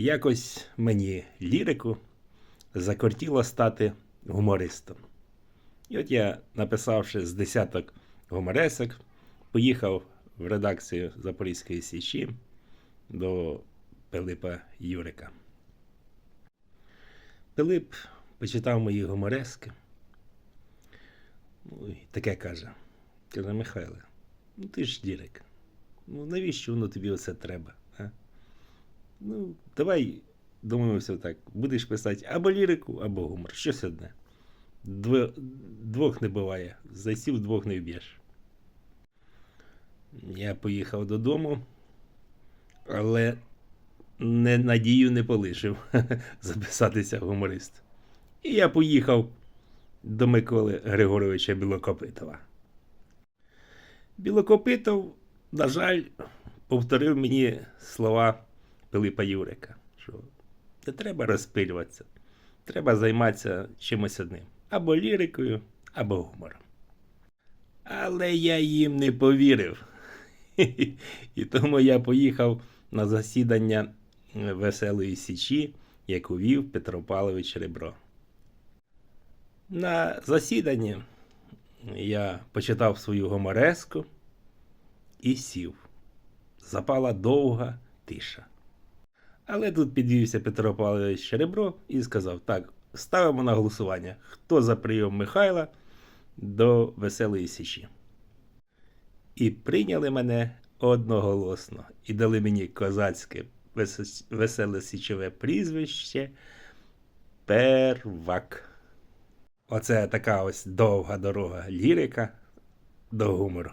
Якось мені лірику закортіло стати гумористом. І от я, написавши з десяток гуморесок, поїхав в редакцію Запорізької Січі до Пилипа Юрика. Пилип почитав мої гуморески. Ну, і таке каже. Каже, Михайле, ну ти ж дірик. Ну навіщо воно тобі оце треба? Ну, давай домовимося так. Будеш писати або лірику, або гумор. Щось одне. Дво, двох не буває. Зайців двох не вб'єш. Я поїхав додому, але не, надію не полишив записатися гуморист. І я поїхав до Миколи Григоровича Білокопитова. Білокопитов, на жаль, повторив мені слова Пилипа Юрика, що не треба розпилюватися, треба займатися чимось одним. Або лірикою, або гумором. Але я їм не повірив. І тому я поїхав на засідання Веселої Січі, яку вів Петро Павлович Ребро. На засіданні я почитав свою гомореску і сів. Запала довга тиша. Але тут підвівся Петро Павлович Ребро і сказав: так, ставимо на голосування, хто за прийом Михайла до Веселої Січі. І прийняли мене одноголосно і дали мені козацьке веселе січове прізвище Первак. Оце така ось довга дорога лірика до гумору.